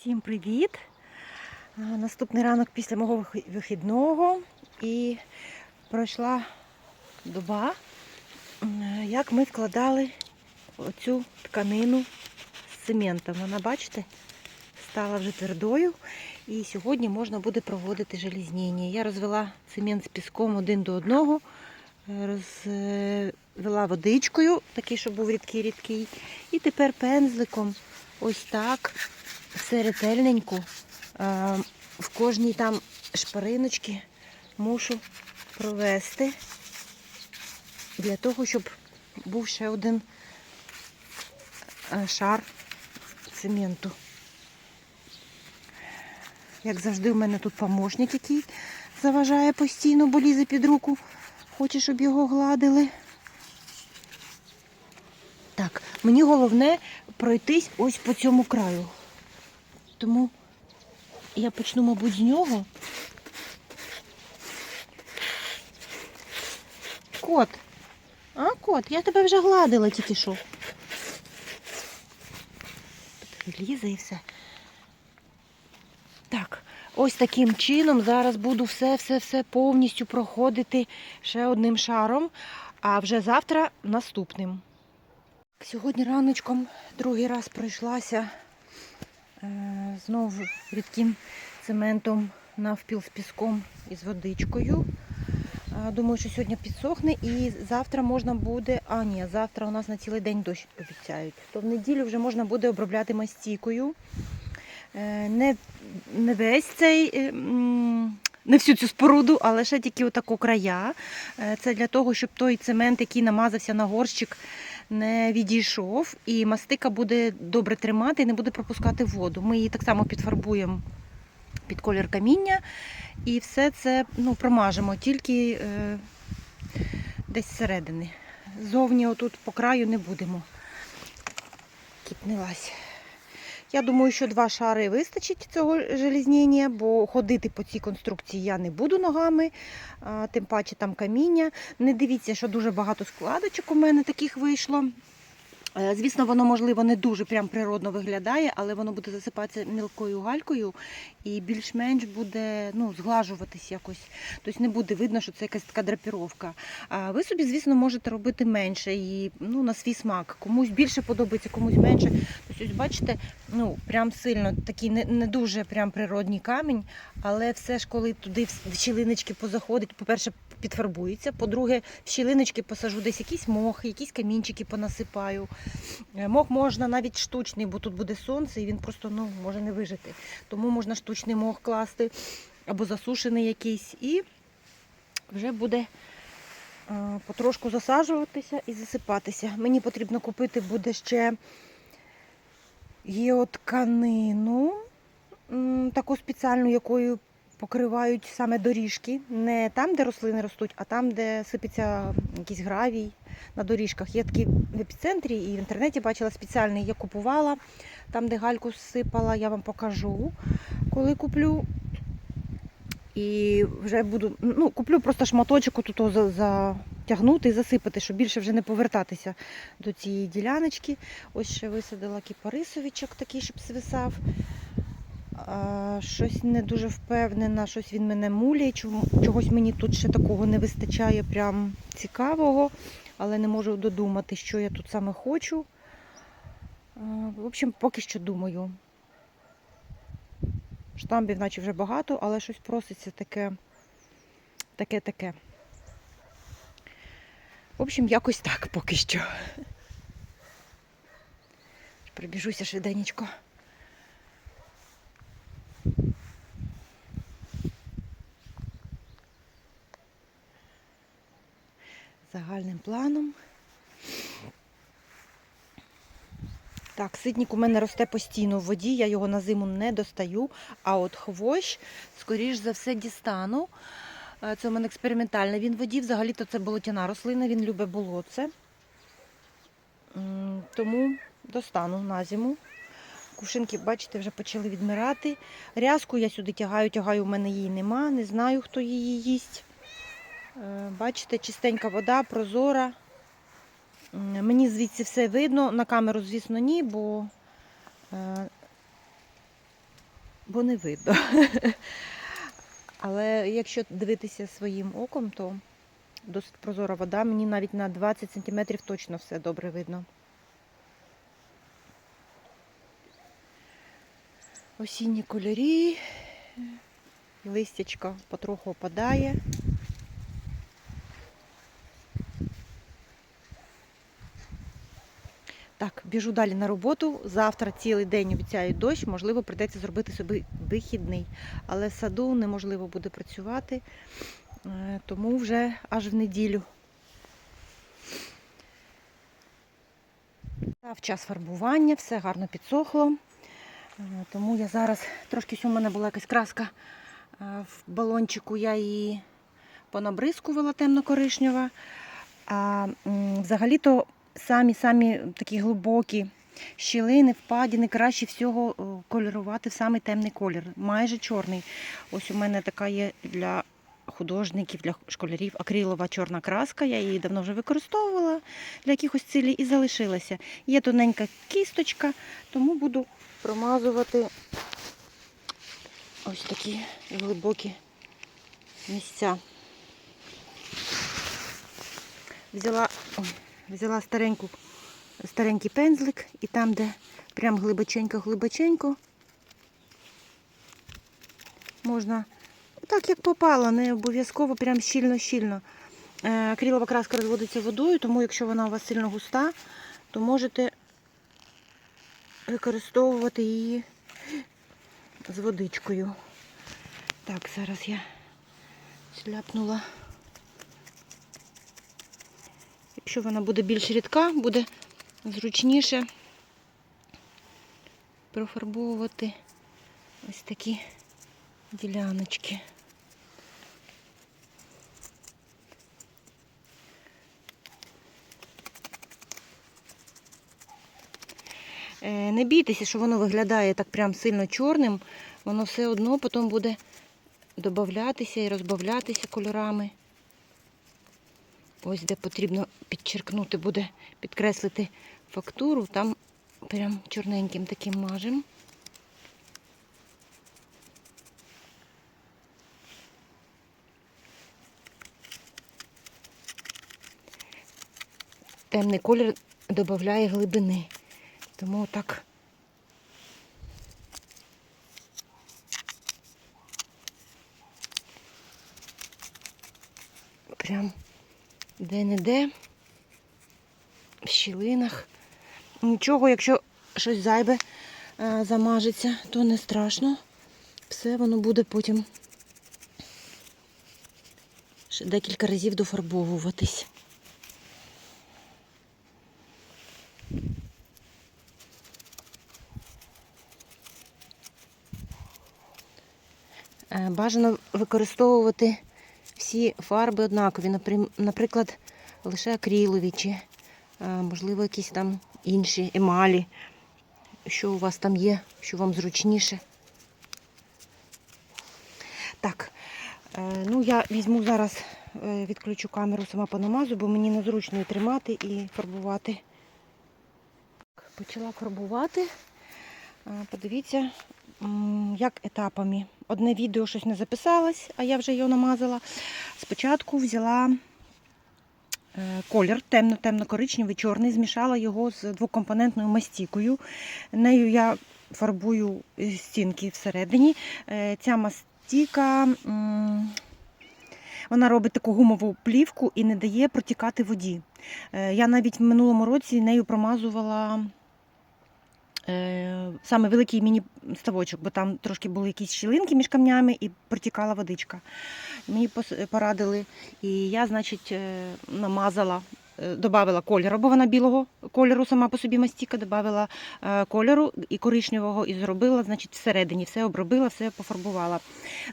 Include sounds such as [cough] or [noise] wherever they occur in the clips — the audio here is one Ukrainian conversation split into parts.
Всім привіт! Наступний ранок після мого вихідного і пройшла доба, як ми вкладали оцю тканину з цементом. Вона, бачите, стала вже твердою. І сьогодні можна буде проводити желізнення. Я розвела цемент з піском один до одного, розвела водичкою, такий, щоб був рідкий-рідкий. І тепер пензликом ось так все ретельненько. е, В кожній там шпариночці мушу провести для того, щоб був ще один е, шар цементу. Як завжди, у мене тут помощник, який заважає постійно, бо лізе під руку. Хоче, щоб його гладили. Так, мені головне пройтись ось по цьому краю. Тому я почну, мабуть, з нього. Кот. А, кот, я тебе вже гладила тільки що. Лізе і все. Так, ось таким чином зараз буду все-все-все повністю проходити ще одним шаром, а вже завтра наступним. Сьогодні раночком другий раз пройшлася знову рідким цементом навпіл з піском і з водичкою. Е, Думаю, що сьогодні підсохне і завтра можна буде. А, ні, завтра у нас на цілий день дощ обіцяють. То в неділю вже можна буде обробляти мастікою. Е, Не, не весь цей. е, Не всю цю споруду, а лише тільки отако края. Е, Це для того, щоб той цемент, який намазався на горщик, не відійшов, і мастика буде добре тримати і не буде пропускати воду. Ми її так само підфарбуємо під колір каміння і все це ну, промажемо тільки е, десь зсередини. Зовні отут по краю не будемо. Кіпнилась. Я думаю, що два шари вистачить цього желізнення, бо ходити по цій конструкції я не буду ногами, тим паче там каміння. Не дивіться, що дуже багато складочок у мене таких вийшло. Е, Звісно, воно, можливо, не дуже прям природно виглядає, але воно буде засипатися мілкою галькою і більш-менш буде ну, зглажуватись якось. Тобто не буде видно, що це якась така драпіровка. А ви собі, звісно, можете робити менше і ну, на свій смак. Комусь більше подобається, комусь менше. Тобто, ось бачите, ну прям сильно такий не, не дуже прям природній камінь, але все ж коли туди в щілиночки позаходить, по-перше, підфарбується. По-друге, в щілиночки посажу десь якийсь мох, якісь камінчики понасипаю. Е, Мох можна навіть штучний, бо тут буде сонце і він просто ну, може не вижити. Тому можна штучний мох класти або засушений якийсь. І вже буде е, потрошку засаджуватися і засипатися. Мені потрібно купити буде ще геотканину, таку спеціальну, якою покривають саме доріжки. Не там, де рослини ростуть, а там, де сипеться якийсь гравій на доріжках. Є такі в епіцентрі і в інтернеті бачила спеціальний, я купувала. Там, де гальку сипала, я вам покажу, коли куплю. І вже буду, ну, куплю просто шматочок тут затягнути і засипати, щоб більше вже не повертатися до цієї діляночки. Ось ще висадила кіпарисовичок такий, щоб свисав. Щось не дуже впевнена, щось він мене муляє. Чогось мені тут ще такого не вистачає, прям цікавого, але не можу додумати, що я тут саме хочу. А, В общем, поки що думаю. Штамбів, наче вже багато, але щось проситься таке, таке, таке. В общем, якось так поки що. Прибіжуся швиденечко. Загальним планом. Так, ситник у мене росте постійно в воді, я його на зиму не достаю. А от хвощ, скоріш за все, дістану. Е, Це у мене експериментальний. Він в воді, взагалі-то це болотяна рослина, він любить болотце. Тому достану на зиму. Кувшинки, бачите, вже почали відмирати. Рязку я сюди тягаю, тягаю, у мене її нема, не знаю, хто її їсть. Е, Бачите, чистенька вода, прозора. Мені звідси все видно. На камеру, звісно, ні, бо е, бо не видно. [laughs] Але якщо дивитися своїм оком, то досить прозора вода. Мені навіть на 20 см точно все добре видно. Осінні кольорі, листячко потроху опадає. Так, біжу далі на роботу. Завтра цілий день обіцяють дощ, можливо, прийдеться зробити собі вихідний. Але в саду неможливо буде працювати, е, тому вже аж в неділю. Став час фарбування, все гарно підсохло. Е, Тому я зараз трошки у мене була якась краска е, в балончику, я її понабризкувала темно-коричнева. А взагалі-то самі-самі такі глибокі щілини, впадіни, краще всього е, кольорувати в самий темний колір, майже чорний. Ось у мене така є для художників, для школярів акрилова чорна краска. Я її давно вже використовувала для якихось цілей і залишилася. Є тоненька кісточка, тому буду промазувати ось такі глибокі місця. Взяла, взяла стареньку, старенький пензлик і там, де прям глибоченько-глибоченько, можна так, як попало, не обов'язково прям щільно-щільно. Е, Акрилова краска розводиться водою, тому якщо вона у вас сильно густа, то можете використовувати її з водичкою. Так, зараз я сляпнула. Якщо вона буде більш рідка, буде зручніше профарбовувати ось такі діляночки. Е, Не бійтеся, що воно виглядає так прям сильно чорним, воно все одно потім буде додатися і розбавлятися кольорами. Ось де потрібно підчеркнути, буде підкреслити фактуру, там прям чорненьким таким мажем. Темний колір додає глибини. Тому так прям де-не-де, в щілинах. Нічого, якщо щось зайбе е, замажеться, то не страшно. Все воно буде потім ще декілька разів дофарбовуватись. Е, Бажано використовувати всі фарби однакові, наприклад, лише акрилові чи, е, можливо, якісь там інші емалі, що у вас там є, що вам зручніше. Так, е, ну я візьму зараз, е, відключу камеру сама понамазу, бо мені незручно і тримати і фарбувати. Почала фарбувати. Е, Подивіться, як етапами. Одне відео щось не записалось, а я вже його намазала. Спочатку взяла е, колір темно-темно-коричневий, чорний, змішала його з двокомпонентною мастікою. Нею я фарбую е, стінки всередині. Ця мастіка. Вона робить таку гумову плівку і не дає протікати воді. Я навіть в минулому році нею промазувала саме великий міні-ставочок, бо там трошки були якісь щілинки між камнями і протікала водичка. Мені порадили, і я, значить, е, намазала, е, додавала кольору, бо вона білого кольору сама по собі мастіка, додавала е, кольору і коричневого і зробила, значить, всередині все обробила, все пофарбувала.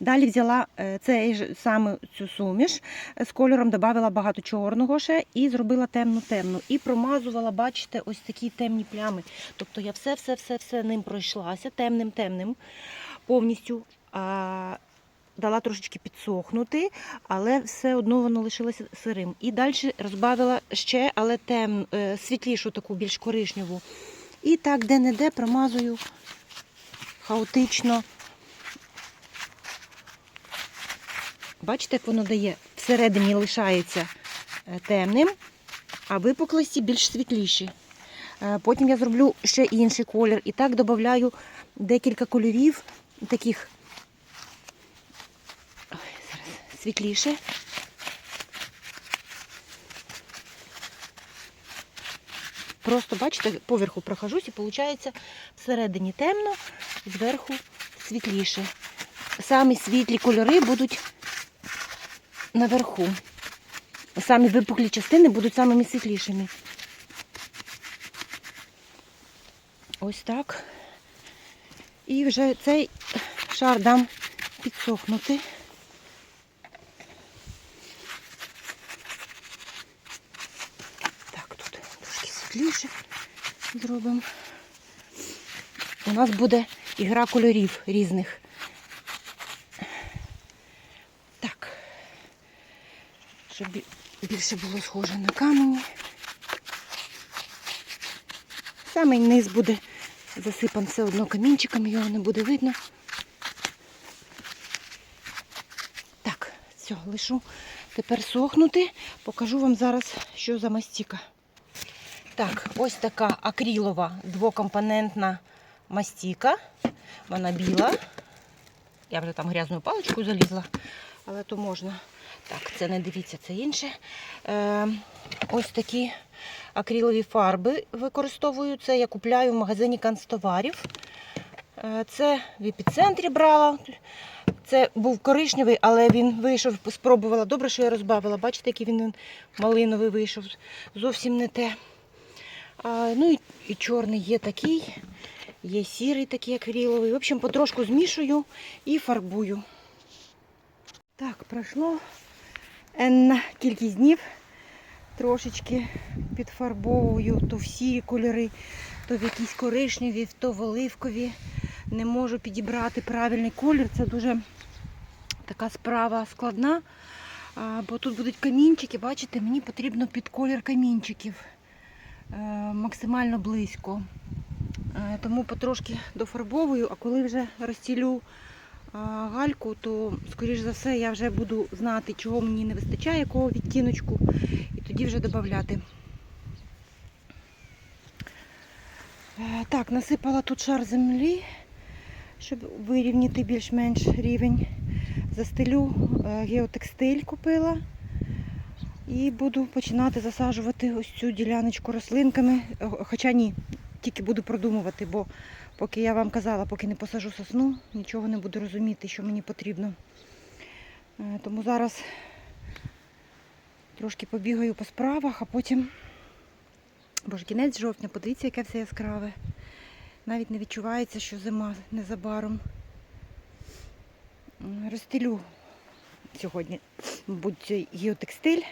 Далі взяла е, цей ж саме цю суміш з кольором, додавала багато чорного ще і зробила темну-темну. І промазувала, бачите, ось такі темні плями. Тобто я все-все-все-все ним пройшлася, темним-темним повністю дала трошечки підсохнути, але все одно воно лишилося сирим. І далі розбавила ще, але тем, е, світлішу, таку, більш коришневу. І так, де-не-де промазую хаотично. Бачите, як воно дає? Всередині лишається е, темним, а випуклості більш світліші. Е, потім я зроблю ще інший колір. І так додаю декілька кольорів таких світліше. Просто, бачите, поверху прохожусь і виходить всередині темно, зверху світліше. Самі світлі кольори будуть наверху. Самі випуклі частини будуть самими світлішими. Ось так. І вже цей шар дам підсохнути. Так, тут трошки світліше зробимо. У нас буде ігра кольорів різних. Так, щоб більше було схоже на камені. Самий низ буде засипан все одно камінчиком, його не буде видно. Так, все, лишу тепер сохнути. Покажу вам зараз, що за мастіка. Так, ось така акрилова двокомпонентна мастіка. Вона біла. Я вже там грязною паличкою залізла, але то можна. Так, це не дивіться, це інше. Е, ось такі акрилові фарби використовую. Це я купляю в магазині канцтоварів. Е, Це в епіцентрі брала. Це був коричневий, але він вийшов, спробувала. Добре, що я розбавила. Бачите, який він малиновий вийшов. Зовсім не те. А, ну і, чорний є такий, є сірий такий акриловий. В общем, потрошку змішую і фарбую. Так, пройшло енна кількість днів. Трошечки підфарбовую то в сірі кольори, то в якісь коричневі, то в оливкові. Не можу підібрати правильний колір. Це дуже така справа складна. Бо тут будуть камінчики, бачите, мені потрібно під колір камінчиків максимально близько. Е, Тому потрошки дофарбовую, а коли вже розцілю гальку, то, скоріш за все, я вже буду знати, чого мені не вистачає, якого відтіночку, і тоді вже додати. Так, насипала тут шар землі, щоб вирівняти більш-менш рівень. Застелю е, геотекстиль купила. І буду починати засаджувати ось цю діляночку рослинками. Е, Хоча ні, тільки буду продумувати, бо поки я вам казала, поки не посажу сосну, нічого не буду розуміти, що мені потрібно. Е, Тому зараз трошки побігаю по справах, а потім, бо кінець жовтня, подивіться, яке все яскраве. Навіть не відчувається, що зима незабаром. Розстелю сьогодні, мабуть, геотекстиль,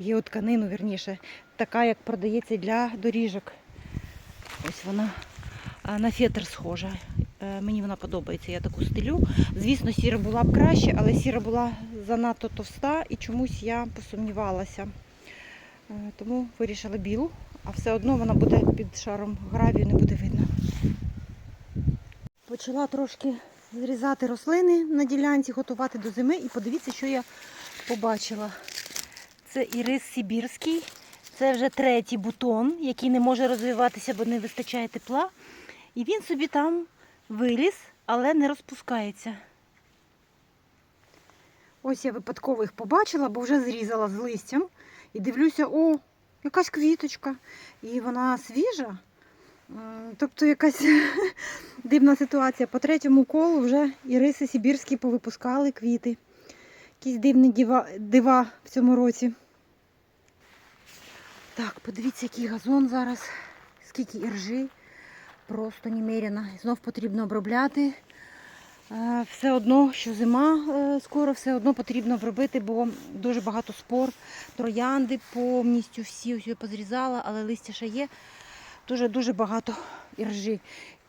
геотканину, вірніше, така, як продається для доріжок. Ось вона на фетр схожа. Е, Мені вона подобається, я таку стелю. Звісно, сіра була б краще, але сіра була занадто товста і чомусь я посумнівалася. Е, Тому вирішила білу, а все одно вона буде під шаром гравію, не буде видно. Почала трошки зрізати рослини на ділянці, готувати до зими. І подивіться, що я побачила. Це ірис Сибірський. Це вже третій бутон, який не може розвиватися, бо не вистачає тепла. І він собі там виліз, але не розпускається. Ось я випадково їх побачила, бо вже зрізала з листям. І дивлюся, о, якась квіточка. І вона свіжа. Тобто якась [laughs] дивна ситуація. По третьому колу вже іриси Сибірські повипускали квіти. Якісь дивні дива, дива в цьому році. Так, подивіться, який газон зараз, скільки іржи. Просто немерено. Знов потрібно обробляти. Е, Все одно, що зима е, скоро, все одно потрібно обробити, бо дуже багато спор. Троянди повністю всі ось позрізала, але листя ще є. Дуже-дуже багато іржі.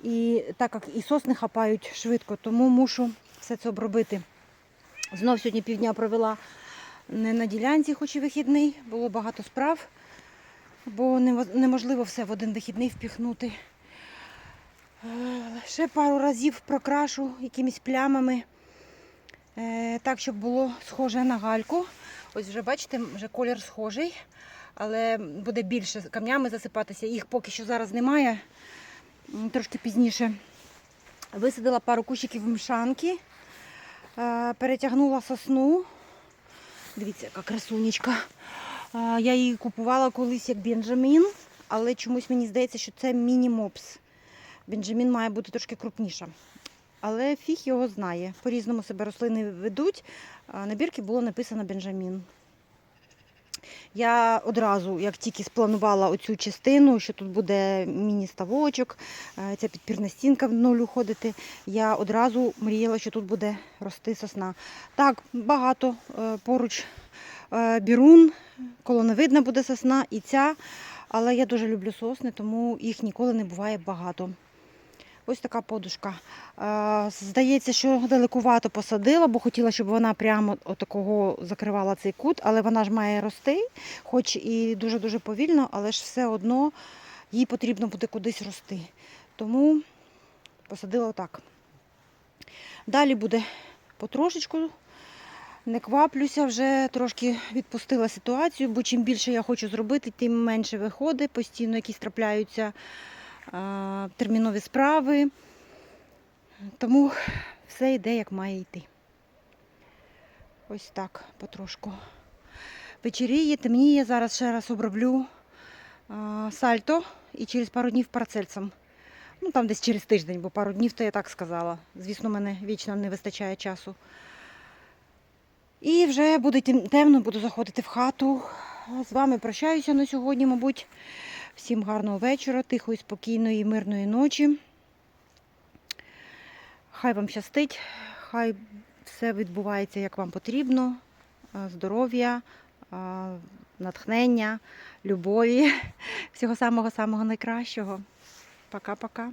І так як і сосни хапають швидко, тому мушу все це обробити. Знов сьогодні півдня провела не на ділянці, хоч і вихідний, було багато справ, бо неможливо все в один вихідний впіхнути. Е, Ще пару разів прокрашу якимись плямами Е, так, щоб було схоже на гальку. Ось вже бачите, вже колір схожий, але буде більше камнями засипатися. Їх поки що зараз немає. Трошки пізніше. Висадила пару кущиків мшанки, перетягнула сосну. Дивіться, яка красунечка. Е, Я її купувала колись як Бенджамін, але чомусь мені здається, що це міні-мопс. Бенджамін має бути трошки крупніша. Але фіг його знає. По-різному себе рослини ведуть. Набірки На бірці було написано Бенджамін. Я одразу, як тільки спланувала оцю частину, що тут буде міні-ставочок, е, ця підпірна стінка в нуль уходити, я одразу мріяла, що тут буде рости сосна. Так, багато е, поруч е, бірун, колоновидна буде сосна і ця, але я дуже люблю сосни, тому їх ніколи не буває багато. Ось така подушка. Е, Здається, що далекувато посадила, бо хотіла, щоб вона прямо отакого закривала цей кут, але вона ж має рости, хоч і дуже-дуже повільно, але ж все одно їй потрібно буде кудись рости. Тому посадила отак. Далі буде потрошечку. Не кваплюся, вже трошки відпустила ситуацію, бо чим більше я хочу зробити, тим менше виходить. Постійно якісь трапляються термінові справи. Тому все йде, як має йти. Ось так потрошку. Вечеріє, темніє. Зараз ще раз оброблю сальто і через пару днів парацельцем. Ну, там десь через тиждень, бо пару днів то я так сказала. Звісно, мене вічно не вистачає часу. І вже буде темно, буду заходити в хату. З вами прощаюся на сьогодні, мабуть. Всім гарного вечора, тихої, спокійної, мирної ночі. Хай вам щастить, хай все відбувається, як вам потрібно. Здоров'я, натхнення, любові, [laughs] всього самого-самого найкращого. Пока-пока.